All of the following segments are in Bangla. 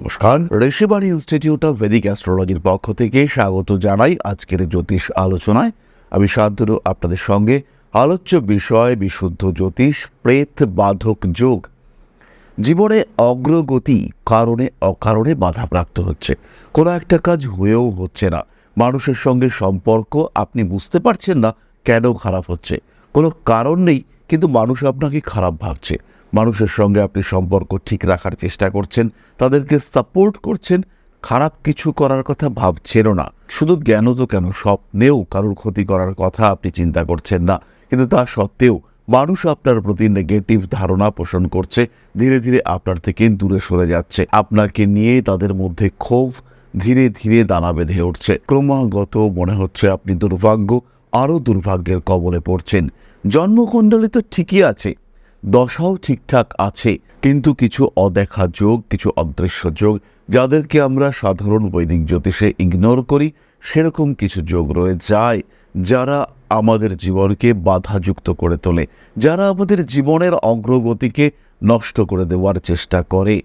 নমস্কার। ঋষিবাণী ইনস্টিটিউট অফ ভেদিক অ্যাস্ট্রোলজির পক্ষ থেকে স্বাগত জানাই আজকের জ্যোতিষ আলোচনায়। আমি শান্তনু, আপনাদের সঙ্গে আলোচ্য বিষয়, বিশুদ্ধ জ্যোতিষ, প্রেত বাধক যোগ। জীবনে অগ্রগতি কারণে অকারণে বাধাপ্রাপ্ত হচ্ছে। কোনো একটা কাজ হয়েও হচ্ছে না। মানুষের সঙ্গে সম্পর্ক আপনি বুঝতে পারছেন না কেন খারাপ হচ্ছে। কোনো কারণ নেই, কিন্তু মানুষ আপনাকে খারাপ ভাবছে। মানুষের সঙ্গে আপনি সম্পর্ক ঠিক রাখার চেষ্টা করছেন, তাদেরকে সাপোর্ট করছেন, খারাপ কিছু করার কথা ভাবছেনও না। শুধু জ্ঞান তো কেন, স্বপ্নেও কারোর ক্ষতি করার কথা আপনি চিন্তা করছেন না। কিন্তু তা সত্ত্বেও মানুষ আপনার প্রতি নেগেটিভ ধারণা পোষণ করছে, ধীরে ধীরে আপনার থেকে দূরে সরে যাচ্ছে। আপনাকে নিয়ে তাদের মধ্যে ক্ষোভ ধীরে ধীরে দানা বেঁধে উঠছে। ক্রমাগত মনে হচ্ছে আপনি দুর্ভাগ্য, আরও দুর্ভাগ্যের কবলে পড়ছেন। জন্মকুণ্ডলী তো ঠিকই আছে দশাও ঠিকঠাক আছে, কিন্তু কিছু অদেখা যোগ, কিছু অদৃশ্য যোগ, যাদেরকে আমরা সাধারণ বৈদিক জ্যোতিষে ইগনোর করি, সেরকম কিছু যোগ রয়ে যায়, যারা আমাদের জীবনকে বাধাযুক্ত করে তোলে, যারা আমাদের জীবনের অগ্রগতিকে নষ্ট করে দেওয়ার চেষ্টা করে।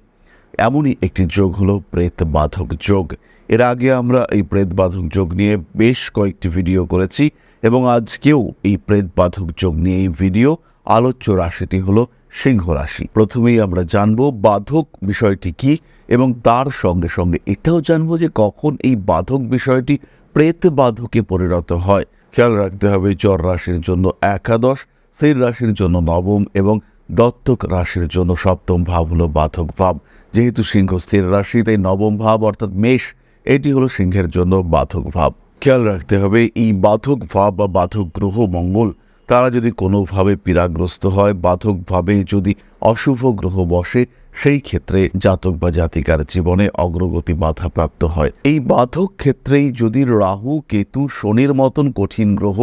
এমনই একটি যোগ হলো প্রেত বাধক যোগ। এর আগে আমরা এই প্রেত বাধক যোগ নিয়ে বেশ কয়েকটি ভিডিও করেছি, এবং আজকেও এই প্রেত বাধক যোগ নিয়ে এই ভিডিও আলোচ্য রাশিটি হলো সিংহ রাশি। প্রথমেই আমরা জানব বাধক বিষয়টি কি এবং তার সঙ্গে সঙ্গে এটাও জানব যে কখন এই বাধক বিষয়টি প্রেত বাধকে পরিণত হয়। খেয়াল রাখতে হবে জ্বর রাশির জন্য একাদশ স্থির রাশির জন্য নবম এবং দত্তক রাশির জন্য সপ্তম ভাব হলো বাধক ভাব। যেহেতু সিংহ স্থির রাশি, তাই নবম ভাব অর্থাৎ মেষ, এটি হলো সিংহের জন্য বাধক ভাব। খেয়াল রাখতে হবে এই বাধক ভাব বা বাধক গ্রহ মঙ্গল তারা যদি কোনোভাবে পীড়াগ্রস্ত হয়, বাধকভাবে যদি অশুভ গ্রহ বসে, সেই ক্ষেত্রে জাতক বা জাতিকার জীবনে অগ্রগতি বাধাপ্রাপ্ত হয়। এই বাধক ক্ষেত্রেই যদি রাহু, কেতু, শনির মতন কঠিন গ্রহ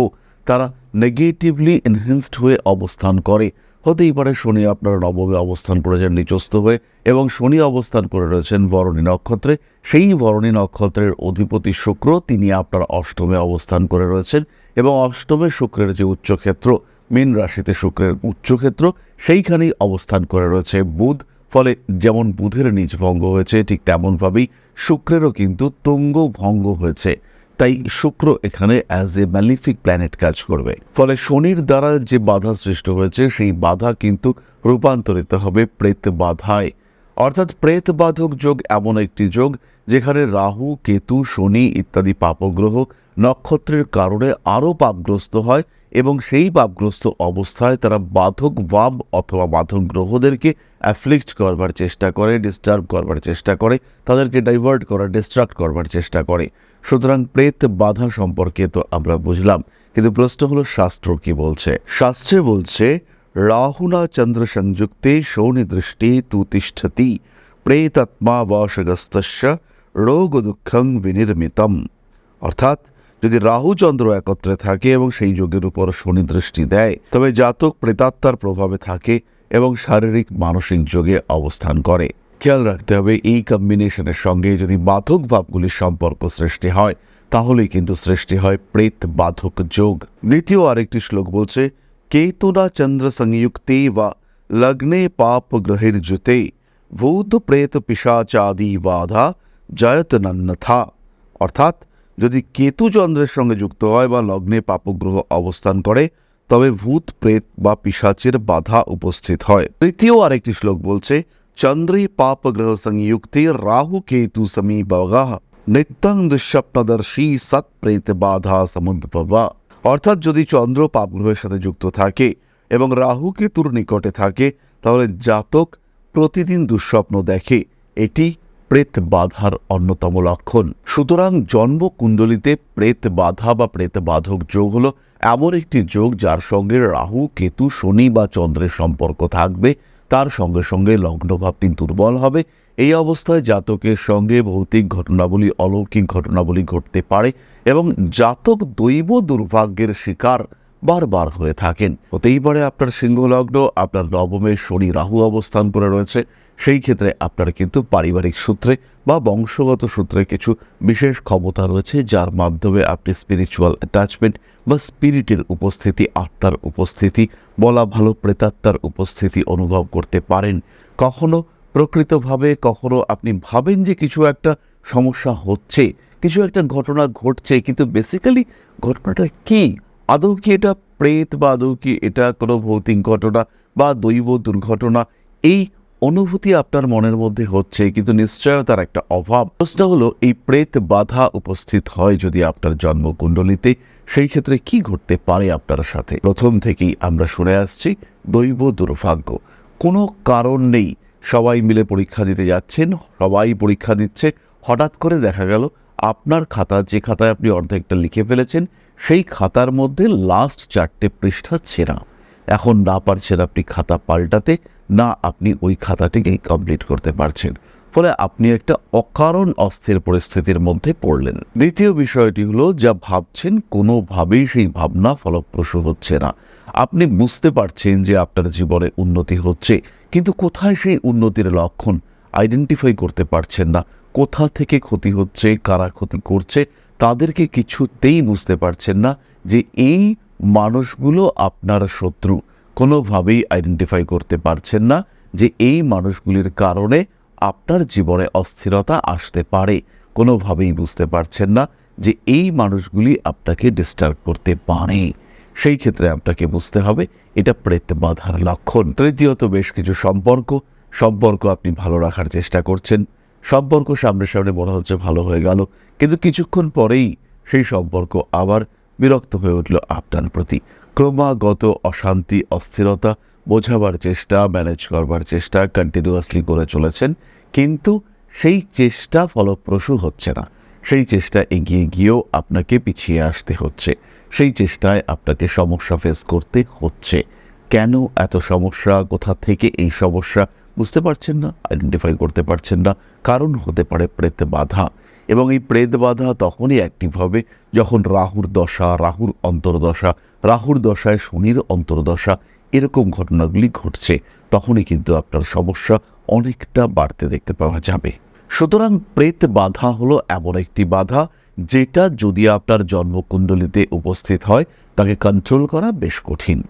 তারা নেগেটিভলি এনহেন্সড হয়ে অবস্থান করে, হতেই পারে শনি আপনার নবমে অবস্থান করেছেন নিচস্থ হয়ে এবং শনি অবস্থান করে রয়েছেন বরণী নক্ষত্রে। সেই বরণী নক্ষত্রের অধিপতি শুক্র, তিনি আপনার অষ্টমে অবস্থান করে রয়েছেন। এবং অষ্টমে শুক্রের যে উচ্চক্ষেত্র, মীন রাশিতে শুক্রের উচ্চক্ষেত্র, সেইখানেই অবস্থান করে রয়েছে বুধ। ফলে যেমন বুধের নিজ ভঙ্গ হয়েছে, ঠিক তেমনভাবেই শুক্রেরও কিন্তু তুঙ্গ ভঙ্গ হয়েছে। তাই শুক্র এখানে অ্যাজ এ ম্যালিফিক প্ল্যানেট কাজ করবে। ফলে শনির দ্বারা যে বাধা সৃষ্টি হয়েছে, সেই বাধা কিন্তু রূপান্তরিত হবে প্রেত বাধায়। অর্থাৎ প্রেত বাধক যোগ এমন একটি যোগ যেখানে রাহু, কেতু, শনি ইত্যাদি পাপগ্রহ নক্ষত্রের কারণে আরও পাপগ্রস্ত হয় এবং সেই পাপগ্রস্ত অবস্থায় তারা বাধক বাব অথবা বাধক গ্রহদেরকে অ্যাফ্লিক্ট করবার চেষ্টা করে ডিস্টার্ব করবার চেষ্টা করে, তাদেরকে ডাইভার্ট করার ডিস্ট্রাক্ট করবার চেষ্টা করে। সুতরাং প্রেত বাধা সম্পর্কে তো আমরা বুঝলাম, কিন্তু প্রশ্ন হলো শাস্ত্র কি বলছে? শাস্ত্রে বলছে রাহুনা চন্দ্র সংযুক্তে শৌনি দৃষ্টি তু তিষ্ঠতি প্রেতাত্মা বশগস্তস্য রোগ দুঃখং বিনির্মিতম অর্থাৎ যদি রাহু চন্দ্র একত্রে থাকে এবং সেই যোগের উপর শনি দৃষ্টি দেয়, তবে জাতক প্রেতাত্মার প্রভাবে থাকে এবং শারীরিক, মানসিক যোগে অবস্থান করে। খেয়াল রাখতে হবে, এই কম্বিনেশনের সঙ্গে যদি বাধক ভাবগুলির সম্পর্ক সৃষ্টি হয়, তাহলেই কিন্তু সৃষ্টি হয় প্রেত বাধক যোগ। দ্বিতীয় আরেকটি শ্লোক বলছে কেতুনা চন্দ্র সংযুক্তে বা লগ্নে পাপ গ্রহের জুতে ভূত প্রেত পিসাচাদি বাধা জয়তনন্যথা অর্থাৎ যদি কেতু চন্দ্রের সঙ্গে যুক্ত হয় বা লগ্নে পাপগ্রহ অবস্থান করে তবে ভূত প্রেত বা পিসাচের বাধা উপস্থিত হয় তৃতীয় আরেকটি শ্লোক বলছে চন্দ্রে পাপ গ্রহ সংযুক্তে রাহু কেতু সমীপগা নিত্যং দুঃস্বপ্নদর্শী সৎ প্রেত বাধা সমুদ্ভবা অর্থাৎ যদি চন্দ্র পাপগ্রহের সাথে যুক্ত থাকে এবং রাহু কেতুর নিকটে থাকে, তাহলে জাতক প্রতিদিন দুঃস্বপ্ন দেখে এটি প্রেত বাধার অন্যতম লক্ষণ। সুতরাং জন্মকুণ্ডলিতে প্রেত বাধা বা প্রেত বাধক যোগ হল এমন একটি যোগ যার সঙ্গে রাহু, কেতু, শনি বা চন্দ্রের সম্পর্ক থাকবে। তার সঙ্গে সঙ্গে লগ্নভাবটি দুর্বল হবে। এই অবস্থায় জাতকের সঙ্গে ভৌতিক ঘটনাবলী, অলৌকিক ঘটনাবলী ঘটতে পারে এবং জাতক দৈব দুর্ভাগ্যের শিকার বারবার হয়ে থাকেন। হতেই পারে আপনার সিংহলগ্ন, আপনার নবমে শনি রাহু অবস্থান করে রয়েছে। সেই ক্ষেত্রে আপনার কিন্তু পারিবারিক সূত্রে বা বংশগত সূত্রে কিছু বিশেষ ক্ষমতা রয়েছে, যার মাধ্যমে আপনি স্পিরিচুয়াল অ্যাটাচমেন্ট বা স্পিরিটের উপস্থিতি, আত্মার উপস্থিতি বলা ভালো, প্রেতাত্মার উপস্থিতি অনুভব করতে পারেন। কখনো প্রকৃতভাবে কখনো আপনি ভাবেন যে কিছু একটা সমস্যা হচ্ছে, কিছু একটা ঘটনা ঘটছে, কিন্তু বেসিক্যালি ঘটনাটা কি? আদৌ কি এটা প্রেত বা আদৌ কি এটা কোনো ভৌতিক ঘটনা বা দৈব দুর্ঘটনা? এই অনুভূতি আপনার মনের মধ্যে হচ্ছে, কিন্তু নিশ্চয়তার একটা অভাব। প্রশ্ন হলো, এই প্রেত বাধা উপস্থিত হয় যদি আপনার জন্মকুণ্ডলিতে? সেই ক্ষেত্রে কি ঘটতে পারে আপনার সাথে? প্রথম থেকেই আমরা শুনে আসছি, দৈব দুর্ভাগ্য। কোনো কারণ নেই। সবাই মিলে পরীক্ষা দিতে যাচ্ছেন। সবাই পরীক্ষা দিচ্ছে। হঠাৎ করে দেখা গেল, আপনার খাতা, যে খাতায় আপনি অর্ধেকটা লিখে ফেলেছেন, সেই খাতার মধ্যে লাস্ট চারটে পৃষ্ঠা ছেঁড়া। এখন না পারছেন আপনি খাতা পাল্টাতে, না আপনি ওই খাতাটিকে কমপ্লিট করতে পারছেন। ফলে আপনি একটা অকারণ অস্থির পরিস্থিতির মধ্যে পড়লেন। দ্বিতীয় বিষয়টি হলো, যা ভাবছেন কোনোভাবেই সেই ভাবনা ফলপ্রসূ হচ্ছে না। আপনি বুঝতে পারছেন যে আপনার জীবনে উন্নতি হচ্ছে, কিন্তু কোথায় সেই উন্নতির লক্ষণ? আইডেন্টিফাই করতে পারছেন না। কোথা থেকে ক্ষতি হচ্ছে, কারা ক্ষতি করছে, তাদেরকে কিছুতেই বুঝতে পারছেন না যে এই মানুষগুলো আপনার শত্রু। কোনোভাবেই আইডেন্টিফাই করতে পারছেন না যে এই মানুষগুলির কারণে আপনার জীবনে অস্থিরতা আসতে পারে। কোনোভাবেই বুঝতে পারছেন না যে এই মানুষগুলি আপনাকে ডিস্টার্ব করতে পারে। সেই ক্ষেত্রে আপনাকে বুঝতে হবে, এটা প্রেত বাধার লক্ষণ। তৃতীয়ত, বেশ কিছু সম্পর্ক সম্পর্ক আপনি ভালো রাখার চেষ্টা করছেন। সম্পর্ক সামনে সামনে মনে হচ্ছে ভালো হয়ে গেল, কিন্তু কিছুক্ষণ পরেই সেই সম্পর্ক আবার বিরক্ত হয়ে উঠল আপনার প্রতি। ক্রমাগত অশান্তি, অস্থিরতা বোঝাবার চেষ্টা ম্যানেজ করবার চেষ্টা কন্টিনিউয়াসলি করে চলেছেন, কিন্তু সেই চেষ্টা ফলপ্রসূ হচ্ছে না। সেই চেষ্টা এগিয়ে গিয়েও আপনাকে পিছিয়ে আসতে হচ্ছে। সেই চেষ্টায় আপনাকে সমস্যা ফেস করতে হচ্ছে। কেন এত সমস্যা? কোথা থেকে এই সমস্যা? বুঝতে পারছেন না আইডেন্টিফাই করতে পারছেন না। কারণ হতে পারে প্রেত বাধা। এবং এই প্রেত বাধা তখনই অ্যাক্টিভ হবে যখন রাহুর দশা, রাহুর অন্তর্দশা, রাহুর দশায় শনির অন্তর্দশা এরকম ঘটনাগুলি ঘটছে। তখনই কিন্তু আপনার সমস্যা অনেকটা বাড়তে দেখতে পাওয়া যাবে। সুতরাং প্রেত বাধা হলো এমন একটি বাধা যেটা যদি আপনার জন্মকুণ্ডলিতে উপস্থিত হয়, তাকে কন্ট্রোল করা বেশ কঠিন।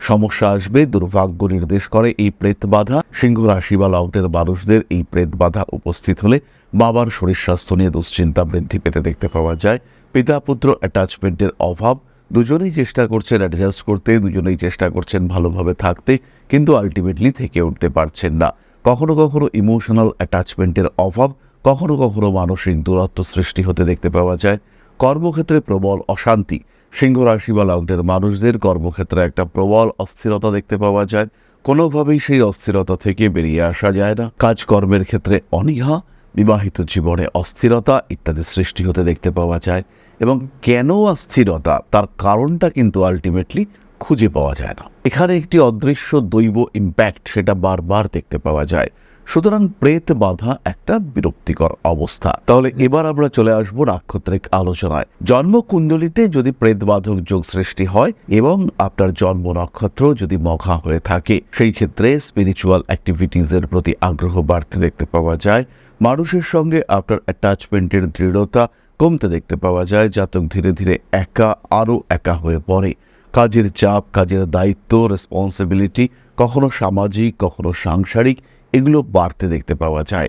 সমস্যা আসবে, দুর্ভাগ্য নির্দেশ করে এই প্রেত বাধা। সিংহ রাশি বা লগ্নের মানুষদের এই প্রেত বাধা উপস্থিত হলে বাবার শরীর স্বাস্থ্য নিয়ে দুশ্চিন্তা বৃদ্ধি পেতে দেখতে পাওয়া যায়। পিতা পুত্র অ্যাটাচমেন্টের অভাব, দুজনেই চেষ্টা করছেন অ্যাডজাস্ট করতে, দুজনেই চেষ্টা করছেন ভালোভাবে থাকতে, কিন্তু আলটিমেটলি থেকে উঠতে পারছেন না। কখনো কখনো ইমোশনাল অ্যাটাচমেন্টের অভাব কখনো কখনো মানসিক দূরত্ব সৃষ্টি হতে দেখতে পাওয়া যায়। কর্মক্ষেত্রে প্রবল অশান্তি। সিংহ রাশি বা লগ্নের মানুষদের কর্মক্ষেত্রে একটা প্রবল অস্থিরতা দেখতে পাওয়া যায়। কোনোভাবেই সেই অস্থিরতা থেকে বেরিয়ে আসা যায় না। কাজকর্মের ক্ষেত্রে অনীহা, বিবাহিত জীবনে অস্থিরতা ইত্যাদি সৃষ্টি হতে দেখতে পাওয়া যায় এবং কেন অস্থিরতা? তার কারণটা কিন্তু আলটিমেটলি খুঁজে পাওয়া যায় না। এখানে একটি অদৃশ্য দৈব ইম্প্যাক্ট সেটা বারবার দেখতে পাওয়া যায়। সুতরাং প্রেত বাধা একটা বিরক্তিকর অবস্থা। তাহলে এবার আমরা চলে আসব নাক্ষত্রিক আলোচনায়। জন্মকুণ্ডলিতে যদি প্রেত বাধক যোগ সৃষ্টি হয় এবং আপনার জন্ম নক্ষত্র যদি মঘা হয়ে থাকে, সেই ক্ষেত্রে স্পিরিচুয়াল অ্যাক্টিভিটিজের প্রতি আগ্রহ বাড়তে দেখতে পাওয়া যায়। মানুষের সঙ্গে আপনার অ্যাটাচমেন্টের দৃঢ়তা কমতে দেখতে পাওয়া যায়, জাতক ধীরে ধীরে একা, আরও একা হয়ে পড়ে। কাজের চাপ, কাজের দায়িত্ব রেসপন্সিবিলিটি কখনো সামাজিক, কখনো সাংসারিক, এগুলো বাড়তে দেখতে পাওয়া যায়।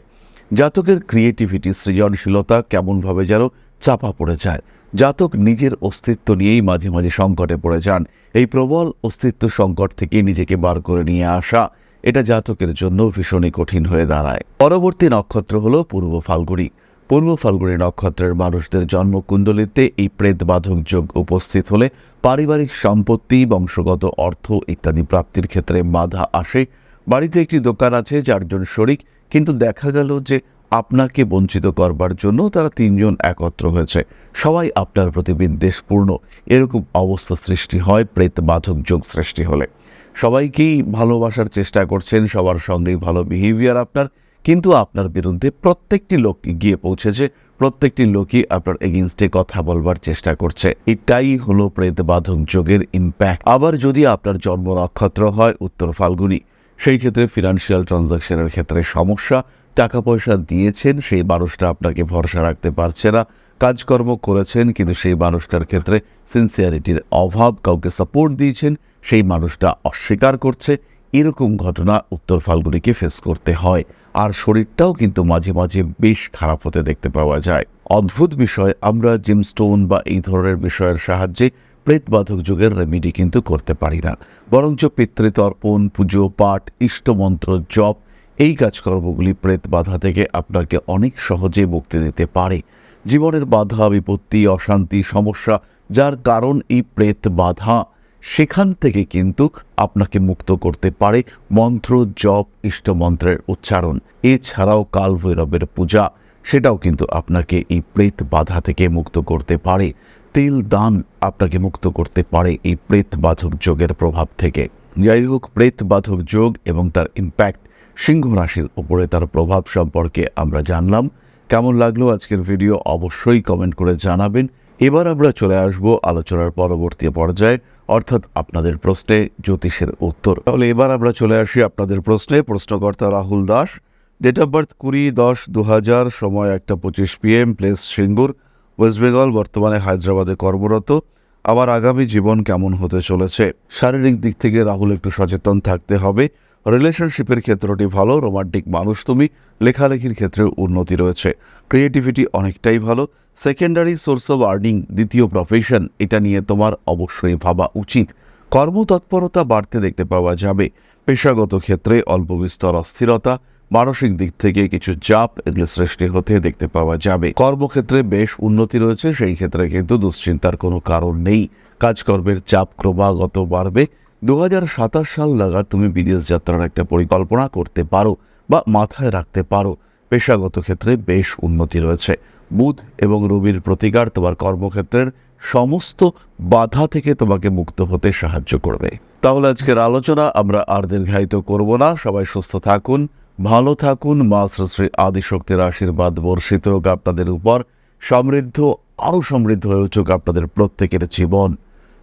জাতকের ক্রিয়েটিভিটি সৃজনশীলতা কেমনভাবে যেন চাপা পড়ে যায়। জাতক নিজের অস্তিত্ব নিয়েই মাঝে মাঝে সংকটে পড়ে যান। এই প্রবল অস্তিত্ব সংকট থেকে নিজেকে বার করে নিয়ে আসা, এটা জাতকের জন্য ভীষণই কঠিন হয়ে দাঁড়ায়। পরবর্তী নক্ষত্র হল পূর্ব ফাল্গুনি। পূর্ব ফাল্গুনি নক্ষত্রের মানুষদের জন্মকুণ্ডলিতে এই প্রেত বাধক যোগ উপস্থিত হলে পারিবারিক সম্পত্তি, বংশগত অর্থ ইত্যাদি প্রাপ্তির ক্ষেত্রে বাধা আসে। বাড়িতে একটি দোকান আছে চারজন শরিক, কিন্তু দেখা গেল যে আপনাকে বঞ্চিত করবার জন্য তারা তিনজন একত্র হয়েছে। সবাই আপনার প্রতি বিদ্বেষপূর্ণ। এরকম অবস্থা সৃষ্টি হয় প্রেত বাধক যোগ সৃষ্টি হলে। সবাইকেই ভালোবাসার চেষ্টা করছেন, সবার সঙ্গেই ভালো বিহেভিয়ার আপনার। কিন্তু আপনার বিরুদ্ধে প্রত্যেকটি লোক গিয়ে পৌঁছেছে, প্রত্যেকটি লোকই আপনার এগেনস্টে কথা বলবার চেষ্টা করছে। এটাই হলো প্রেত বাধক যোগের ইম্প্যাক্ট আবার যদি আপনার জন্ম নক্ষত্র হয় উত্তর ফাল্গুনি, সেই ক্ষেত্রে ফিনান্সিয়াল ট্রানজাকশনের ক্ষেত্রে সমস্যা। টাকা পয়সা দিয়েছেন, সেই মানুষটা আপনাকে ভরসা রাখতে পারছে না। কাজকর্ম করেছেন, কিন্তু সেই মানুষটার ক্ষেত্রে সিনসিয়ারিটির অভাব, কাউকে সাপোর্ট দিয়েছেন, সেই মানুষটা অস্বীকার করছে। এরকম ঘটনা উত্তর ফাল্গুনিকে ফেস করতে হয়। আর শরীরটাও কিন্তু মাঝে মাঝে বেশ খারাপ হতে দেখতে পাওয়া যায়। অদ্ভুত বিষয়, আমরা জিমস্টোন বা এই ধরনের বিষয়ের সাহায্যে প্রেতবাধক যুগের রেমিডি কিন্তু করতে পারি না। বরঞ্চ পিতৃতর্পণ, পুজো, পাঠ, ইষ্টমন্ত্র, জপ, এই কাজকর্মগুলি প্রেত বাধা থেকে আপনাকে অনেক সহজে মুক্তি দিতে পারে। জীবনের বাধা, বিপত্তি, অশান্তি, সমস্যা, যার কারণ এই প্রেত বাধা সেখান থেকে কিন্তু আপনাকে মুক্ত করতে পারে মন্ত্র, জপ, ইষ্টমন্ত্রের উচ্চারণ। এছাড়াও কাল ভৈরবের পূজা, সেটাও কিন্তু আপনাকে এই প্রেত বাধা থেকে মুক্ত করতে পারে। তেল দান আপনাকে মুক্ত করতে পারে এই প্রেত বাধক যোগের প্রভাব থেকে। যাই হোক, প্রেত বাধক যোগ এবং তার ইম্প্যাক্ট সিংহ রাশির উপরে তার প্রভাব সম্পর্কে আমরা জানলাম। কেমন লাগল আজকের ভিডিও অবশ্যই কমেন্ট করে জানাবেন। এবার আমরা চলে আসব আলোচনার পরবর্তী পর্যায়ে। অর্থাৎ আপনাদের প্রশ্নে জ্যোতিষের উত্তর। তাহলে এবার আমরা চলে আসি আপনাদের প্রশ্নে। প্রশ্নকর্তা Rahul Das date of birth কুড়ি দশ দু হাজার সময় একটা পঁচিশ PM place Singur West Bengal বর্তমানে হায়দ্রাবাদে কর্মরত। আবার আগামী জীবন কেমন হতে চলেছে? শারীরিক দিক থেকে রাহুল একটু সচেতন থাকতে হবে। রিলেশনশিপের ক্ষেত্রটি ভালো রোমান্টিক মানুষ তুমি, লেখালেখির ক্ষেত্রে উন্নতি রয়েছে। ক্রিয়েটিভিটি অনেকটাই ভালো সেকেন্ডারি সোর্স অফ আর্নিং দ্বিতীয় প্রফেশন এটা নিয়ে তোমার অবশ্যই ভাবা উচিত। কর্মতৎপরতা বাড়তে দেখতে পাওয়া যাবে। পেশাগত ক্ষেত্রে অল্প বিস্তর অস্থিরতা, মানসিক দিক থেকে কিছু চাপ এগুলো সৃষ্টি হতে দেখতে পাওয়া যাবে। কর্মক্ষেত্রে বেশ উন্নতি রয়েছে, সেই ক্ষেত্রে কিন্তু দুশ্চিন্তার কোনো কারণ নেই। কাজকর্মের চাপ ক্রমাগত বাড়বে। দু হাজার সাতাশ সাল নাগাদ তুমি বিদেশ যাত্রার একটা পরিকল্পনা করতে পারো বা মাথায় রাখতে পারো। পেশাগত ক্ষেত্রে বেশ উন্নতি রয়েছে। বুধ এবং রবির প্রতিকার তোমার কর্মক্ষেত্রের সমস্ত বাধা থেকে তোমাকে মুক্ত হতে সাহায্য করবে। তাহলে আজকের আলোচনা আমরা আর দীর্ঘায়িত করব না। সবাই সুস্থ থাকুন, ভালো থাকুন। মা শ্রী আদিশক্তির আশীর্বাদ বর্ষিত হোক আপনাদের উপর। সমৃদ্ধ, আরও সমৃদ্ধ হয়ে উঠুক আপনাদের প্রত্যেকের জীবন।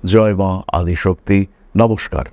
জয় মা আদিশক্তি। নমস্কার।